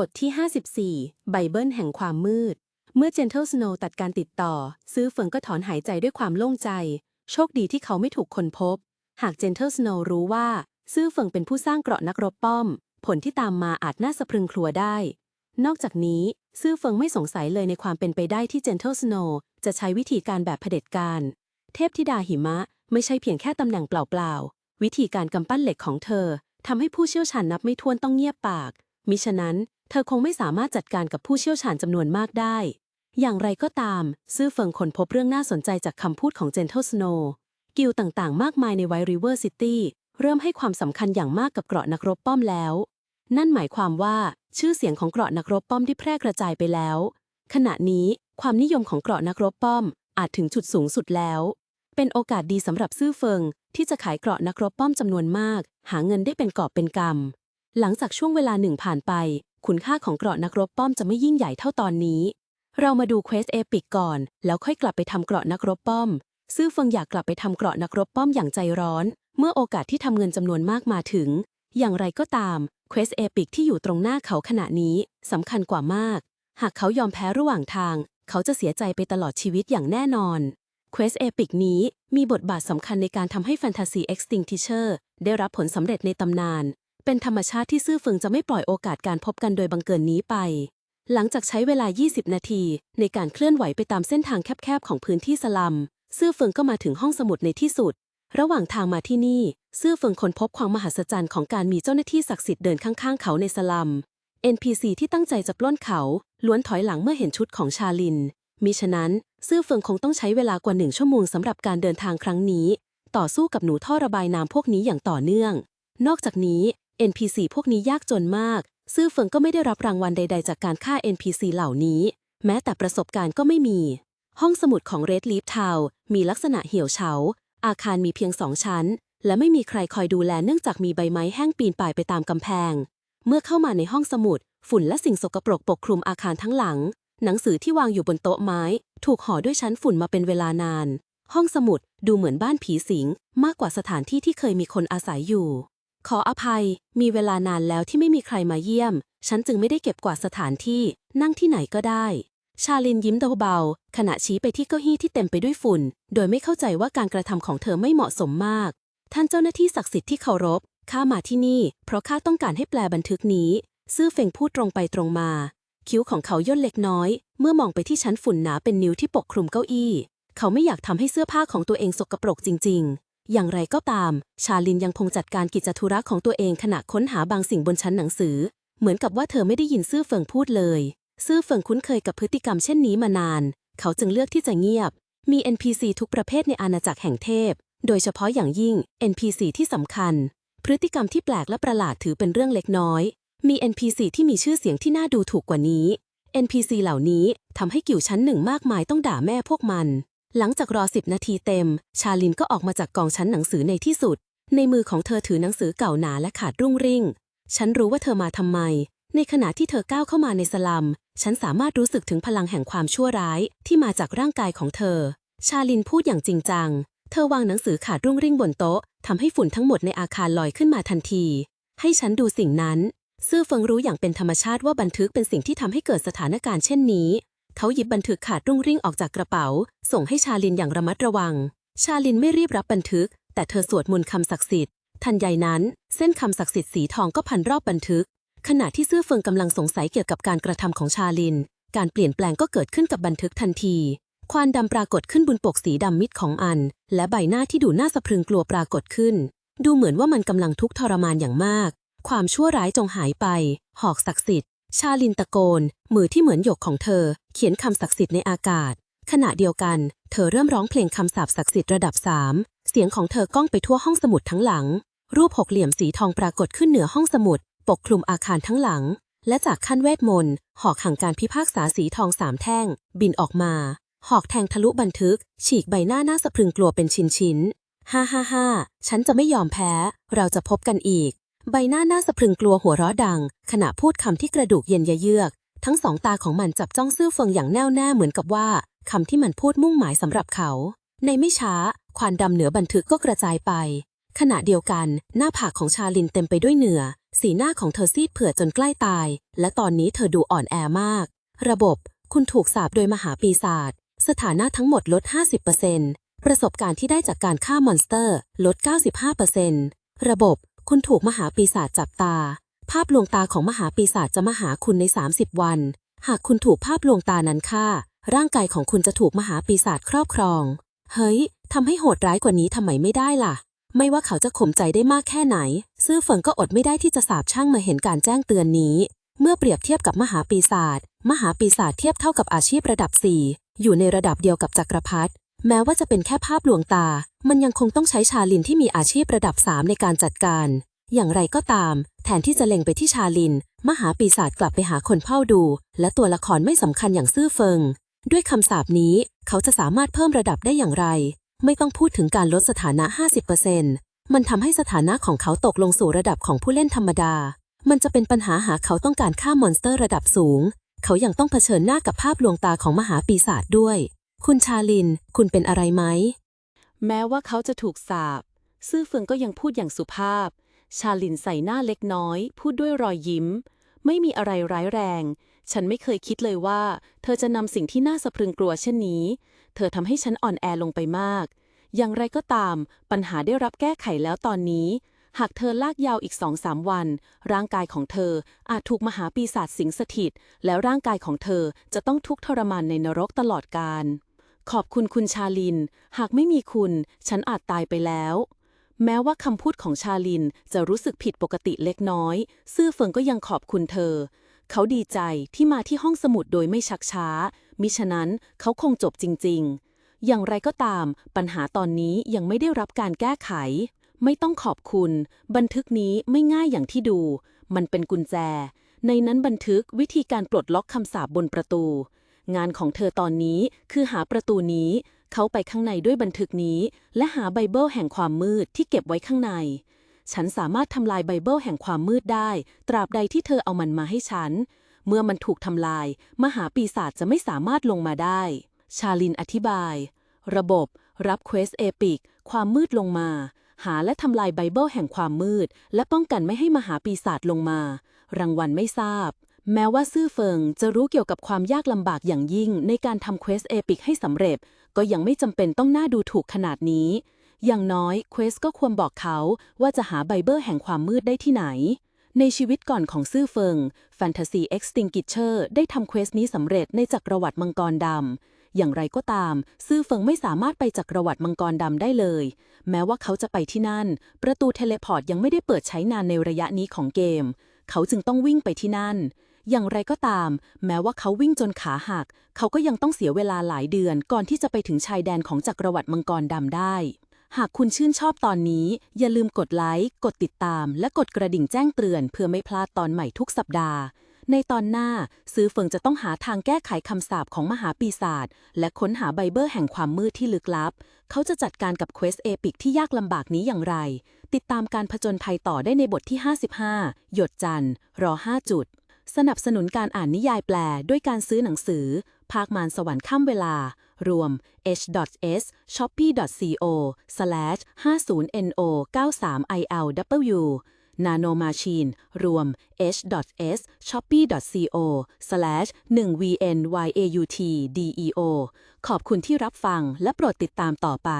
บทที่ 54 ไบเบิลแห่งความมืด เมื่อเจนเทลสโนว์ตัดการติดต่อ ซื้อเฟิงก็ถอนหายใจด้วยความโล่งใจ โชคดีที่เขาไม่ถูกคนพบ หากเจนเทลสโนว์รู้ว่า ซื้อเฟิงเป็นผู้สร้างเกราะนักรบป้อม ผลที่ตามมาอาจน่าสะพรึงครัวได้ นอกจากนี้ ซื่อเฟิงไม่สงสัยเลยในความเป็นไปได้ที่เจนเทลสโนว์จะใช้วิธีการแบบเผด็จการ เทพธิดาหิมะ ไม่ใช่เพียงแค่ตำแหน่งเปล่าๆวิธีการกำปั้นเหล็กของเธอทำให้ผู้เชี่ยวชาญนับไม่ถ้วนต้องเงียบปากมิฉะนั้น เธอคงไม่สามารถจัดการกับผู้เชี่ยวชาญจำนวนมากได้ อย่างไรก็ตาม ซื่อเฟิงค้นพบเรื่องน่าสนใจจากคำพูดของเจนเทลสโนว์กิลต่างๆ มากมายในไวริเวอร์ซิตี้เริ่มให้ความสำคัญอย่างมากกับเกราะนักรบป้อมแล้ว นั่นหมายความว่าชื่อเสียงของเกราะนักรบป้อมที่แพร่กระจายไปแล้ว ขณะนี้ความนิยมของเกราะนักรบป้อม อาจถึงจุดสูงสุดแล้ว เป็นโอกาสดีสำหรับซื่อเฟิง ที่จะขายเกราะนักรบป้อมจำนวนมาก หาเงินได้เป็นกอบเป็นกำหลังจากช่วงเวลาหนึ่งผ่านไป คุณค่าของเกราะนักรบป้อมจะไม่ยิ่งใหญ่เท่าตอนนี้ เรามาดูเควสเอปิกก่อน แล้วค่อยกลับไปทำเกราะนักรบป้อม ซื่อเฟิงอยากกลับไปทำเกราะนักรบป้อมอย่างใจร้อน เมื่อโอกาสที่ทำเงินจำนวนมากมาถึง อย่างไรก็ตามเควสเอปิกที่อยู่ตรงหน้าเขาขณะนี้สำคัญกว่ามาก หากเขายอมแพ้ระหว่างทาง เขาจะเสียใจไปตลอดชีวิตอย่างแน่นอนเควสเอปิกนี้มีบทบาทสำคัญในการทำให้แฟนตาซีเอ็กซ์ติงทิเชอร์ได้รับผลสำเร็จในตำนาน เป็นธรรมชาติที่ซื่อเฟิงจะไม่ปล่อยโอกาสการพบกันโดยบังเกินนี้ไป หลังจากใช้เวลา 20 นาที ในการเคลื่อนไหวไปตามเส้นทางแคบๆ ของพื้นที่สลัม ซื่อเฟิงก็มาถึงห้องสมุดในที่สุด ระหว่างทางมาที่นี่ ซื่อเฟิงค้นพบความมหัศจรรย์ของการมีเจ้าหน้าที่ศักดิ์สิทธิ์เดินข้างๆ เขาในสลัม NPC ที่ตั้งใจจะปล้นเขา ล้วนถอยหลังเมื่อเห็นชุดของชาลิน มิฉะนั้น ซื่อเฟิงคงต้องใช้เวลากว่าหนึ่งชั่วโมงสำหรับการเดินทางครั้งนี้ ต่อสู้กับหนูท่อระบายน้ำพวกนี้อย่างต่อเนื่อง นอกจากนี้ NPC พวกนี้ยากจนมาก ซื่อเฟิงก็ไม่ได้รับรางวัลใด ๆ จากการฆ่า NPC เหล่านี้ แม้แต่ประสบการณ์ก็ไม่มี ห้องสมุดของ Red Leaf Town มีลักษณะเหี่ยวเฉา อาคารมีเพียงสองชั้น และไม่มีใครคอยดูแลเนื่องจากมีใบไม้แห้งปีนป่ายไปตามกำแพง เมื่อเข้ามาในห้องสมุด ฝุ่นและสิ่งสกปรกปกคลุมอาคารทั้งหลัง หนังสือที่วางอยู่บนโต๊ะไม้ ถูกห่อด้วยชั้นฝุ่นมาเป็นเวลานาน ห้องสมุดดูเหมือนบ้านผีสิง มากกว่าสถานที่ที่เคยมีคนอาศัยอยู่ ขออภัย มีเวลานานแล้วที่ไม่มีใครมาเยี่ยม ฉันจึงไม่ได้เก็บกวาดสถานที่ นั่งที่ไหนก็ได้ ชาลินยิ้มเบาๆขณะชี้ไปที่เก้าอี้ที่เต็มไปด้วยฝุ่น โดยไม่เข้าใจว่าการกระทำของเธอไม่เหมาะสมมาก ท่านเจ้าหน้าที่ศักดิ์สิทธิ์ที่เคารพ ข้ามาที่นี่ เพราะข้าต้องการให้แปลบันทึกนี้ ซื่อเฟงพูดตรงไปตรงมา คิ้วของเขาย่นเล็กน้อย เมื่อมองไปที่ชั้นฝุ่นหนาเป็นนิ้วที่ปกคลุมเก้าอี้ เขาไม่อยากทำให้เสื้อผ้าของตัวเองสกปรกจริง ๆ อย่างไรก็ตาม ชาลินยังคงจัดการกิจธุระของตัวเองขณะค้นหาบางสิ่งบนชั้นหนังสือ เหมือนกับว่าเธอไม่ได้ยินซื่อเฟิงพูดเลย ซื่อเฟิงคุ้นเคยกับพฤติกรรมเช่นนี้มานาน เขาจึงเลือกที่จะเงียบ มี NPC ทุกประเภทในอาณาจักรแห่งเทพ โดยเฉพาะอย่างยิ่ง NPC ที่สำคัญ พฤติกรรมที่แปลกและประหลาดถือเป็นเรื่องเล็กน้อย มี NPC ที่มีชื่อเสียงที่น่าดูถูกกว่านี้ NPC เหล่านี้ทำให้กิ่วชั้นหนึ่งมากมายต้องด่าแม่พวกมัน หลังจากรอสิบนาทีเต็ม ชาลินก็ออกมาจากกองชั้นหนังสือในที่สุด ในมือของเธอถือหนังสือเก่าหนาและขาดรุ่งริ่ง ฉันรู้ว่าเธอมาทำไม ในขณะที่เธอก้าวเข้ามาในสลัม ฉันสามารถรู้สึกถึงพลังแห่งความชั่วร้ายที่มาจากร่างกายของเธอ ชาลินพูดอย่างจริงจัง เธอวางหนังสือขาดรุ่งริ่งบนโต๊ะทำให้ฝุ่นทั้งหมดในอาคารลอยขึ้นมาทันที ให้ฉันดูสิ่งนั้น ซื่อเฟิงรู้อย่างเป็นธรรมชาติว่าบันทึกเป็นสิ่งที่ทำให้เกิดสถานการณ์เช่นนี้ เขาหยิบบันทึกขาดรุ่งริ่งออกจากกระเป๋า ส่งให้ชาลินอย่างระมัดระวัง ชาลินไม่รีบรับบันทึก แต่เธอสวดมนต์คำศักดิ์สิทธิ์ทันใดนั้น เส้นคำศักดิ์สิทธิ์สีทองก็พันรอบบันทึก ขณะที่ซื่อเฟิงกำลังสงสัยเกี่ยวกับการกระทำของชาลิน การเปลี่ยนแปลงก็เกิดขึ้นกับบันทึกทันที ควานดำปรากฏขึ้นบนปกสีดำมิดของอัน และใบหน้าที่ดูน่าสะพรึงกลัวปรากฏขึ้น ดูเหมือนว่ามันกำลังทุกข์ทรมานอย่างมาก ความชั่วร้ายจงหายไป หอกศักดิ์สิทธิ์ชาลินตะโกน มือที่เหมือนหยกของเธอ เขียนคำศักดิ์สิทธิ์ในอากาศ ขณะเดียวกัน เธอเริ่มร้องเพลงคำสาปศักดิ์สิทธิ์ระดับสามเสียงของเธอก้องไปทั่วห้องสมุดทั้งหลัง รูปหกเหลี่ยมสีทองปรากฏขึ้นเหนือห้องสมุด ปกคลุมอาคารทั้งหลัง และจากขั้นเวทมนต์หอกห่งการพิพากษาสีทองสามแท่ง บินออกมา หอกแทงทะลุบันทึก ฉีกใบหน้าหน่าสะพรึงกลัวเป็นชิ้นชิ้นๆฮ่าฮ่าฮ่าฉันจะไม่ยอมแพ้ เราจะพบกันอีก ใบหน้าหน่าสะพรึงกลัวหัวเราะดัง ขณะพูดคำที่กระดูกเย็นยะเยือก ทั้งสองตาของมันจับจ้องซื่อเฟิงอย่างแน่วแน่เหมือนกับว่าคำที่มันพูดมุ่งหมายสำหรับเขา ในไม่ช้า ควานดำเหนือบันทึกก็กระจายไป ขณะเดียวกัน หน้าผากของชาลินเต็มไปด้วยเหงื่อสีหน้าของเธอซีดเผื่อจนใกล้ตาย และตอนนี้เธอดูอ่อนแอมาก ระบบ คุณถูกสาปโดยมหาปีศาจสถานะทั้งหมดลด 50%ประสบการณ์ที่ได้จากการฆ่ามอนสเตอร์ ลด 95%ระบบ คุณถูกมหาปีศาจจับตา ภาพลวงตาของมหาปีศาจจะมาหาคุณใน 30 วัน หากคุณถูกภาพลวงตานั้นฆ่า ร่างกายของคุณจะถูกมหาปีศาจครอบครอง เฮ้ยทำให้โหดร้ายกว่านี้ทำไมไม่ได้ล่ะ ไม่ว่าเขาจะข่มใจได้มากแค่ไหน ซื่อเฟิงก็อดไม่ได้ที่จะสาบช่างมาเห็นการแจ้งเตือนนี้ เมื่อเปรียบเทียบกับมหาปีศาจ มหาปีศาจเทียบเท่ากับอาชีพระดับ 4 อยู่ในระดับเดียวกับจักรพรรดิ แม้ว่าจะเป็นแค่ภาพลวงตา มันยังคงต้องใช้ชาลินที่มีอาชีพระดับ 3 ในการจัดการ อย่างไรก็ตาม แทนที่จะเล็งไปที่ชาลิน มหาปีศาจกลับไปหาคนเฝ้าดู และตัวละครไม่สำคัญอย่างซื่อเฟิง ด้วยคำสาปนี้ เขาจะสามารถเพิ่มระดับได้อย่างไร ไม่ต้องพูดถึงการลดสถานะ 50%มันทำให้สถานะของเขาตกลงสู่ระดับของผู้เล่นธรรมดา มันจะเป็นปัญหาหากเขาต้องการฆ่ามอนสเตอร์ระดับสูง เขายังต้องเผชิญหน้ากับภาพลวงตาของมหาปีศาจด้วย คุณชาลิน คุณเป็นอะไรไหม แม้ว่าเขาจะถูกสาปซื่อเฟิงก็ยังพูดอย่างสุภาพ ชาลินใส่หน้าเล็กน้อย พูดด้วยรอยยิ้ม ไม่มีอะไรร้ายแรง ฉันไม่เคยคิดเลยว่า เธอจะนำสิ่งที่น่าสะพรึงกลัวเช่นนี้ เธอทำให้ฉันอ่อนแอลงไปมาก อย่างไรก็ตาม ปัญหาได้รับแก้ไขแล้วตอนนี้ หากเธอลากยาวอีกสองสามวัน ร่างกายของเธออาจถูกมหาปีศาจสิงสถิต แล้วร่างกายของเธอจะต้องทุกข์ทรมานในนรกตลอดกาลขอบคุณคุณชาลิน หากไม่มีคุณ ฉันอาจตายไปแล้ว แม้ว่าคำพูดของชาลินจะรู้สึกผิดปกติเล็กน้อย ซื่อเฟิงก็ยังขอบคุณเธอ เขาดีใจที่มาที่ห้องสมุดโดยไม่ชักช้า มิฉะนั้นเขาคงจบจริง ๆ อย่างไรก็ตาม ปัญหาตอนนี้ยังไม่ได้รับการแก้ไข ไม่ต้องขอบคุณ บันทึกนี้ไม่ง่ายอย่างที่ดู มันเป็นกุญแจ ในนั้นบันทึกวิธีการปลดล็อกคำสาปบนประตู งานของเธอตอนนี้คือหาประตูนี้ เขาไปข้างในด้วยบันทึกนี้ และหาไบเบิลแห่งความมืดที่เก็บไว้ข้างใน ฉันสามารถทำลายไบเบิลแห่งความมืดได้ ตราบใดที่เธอเอามันมาให้ฉัน เมื่อมันถูกทำลาย มหาปีศาจจะไม่สามารถลงมาได้ ชาลินอธิบาย ระบบ รับเควสเอปิกความมืดลงมา หาและทำลายไบเบิลแห่งความมืด และป้องกันไม่ให้มหาปีศาจลงมา รางวัลไม่ทราบ แม้ว่าซื่อเฟิงจะรู้เกี่ยวกับความยากลำบากอย่างยิ่งในการทำเควสเอปิกให้สำเร็จ ก็ยังไม่จำเป็นต้องน่าดูถูกขนาดนี้ อย่างน้อยเควสก็ควรบอกเขาว่าจะหาไบเบิลแห่งความมืดได้ที่ไหน ในชีวิตก่อนของซื่อเฟิง Fantasy Extinguisher ได้ทำเควสนี้สำเร็จในจักรวรรดิมังกรดำอย่างไรก็ตาม ซื่อเฟิงไม่สามารถไปจักรวรรดิมังกรดำได้เลย แม้ว่าเขาจะไปที่นั่น ประตูเทเลพอร์ตยังไม่ได้เปิดใช้นานในระยะนี้ของเกม เขาจึงต้องวิ่งไปที่นั่น อย่างไรก็ตาม แม้ว่าเขาวิ่งจนขาหัก เขาก็ยังต้องเสียเวลาหลายเดือนก่อนที่จะไปถึงชายแดนของจักรวรรดิมังกรดำได้ หากคุณชื่นชอบตอนนี้ อย่าลืมกดไลค์ กดติดตาม และกดกระดิ่งแจ้งเตือน เพื่อไม่พลาดตอนใหม่ทุกสัปดาห์ ในตอนหน้า ซื้อเฟิงจะต้องหาทางแก้ไขคำสาปของมหาปีศาจและค้นหาไบเบิลแห่งความมืดที่ลึกลับ เขาจะจัดการกับเควสเอปิกที่ยากลำบากนี้อย่างไร ติดตามการผจญภัยต่อได้ในบทที่ 55 หยดจันร์รอ5 จุด สนับสนุนการอ่านนิยายแปลด้วยการซื้อหนังสือ ภาคมารสวรรค์ข้ามเวลา รวม h.s shopee.co slash 50no 93 ilw Nano Machine รวม h.s shopee.co slash 1 vnyautdeo ขอบคุณที่รับฟังและโปรดติดตามต่อไป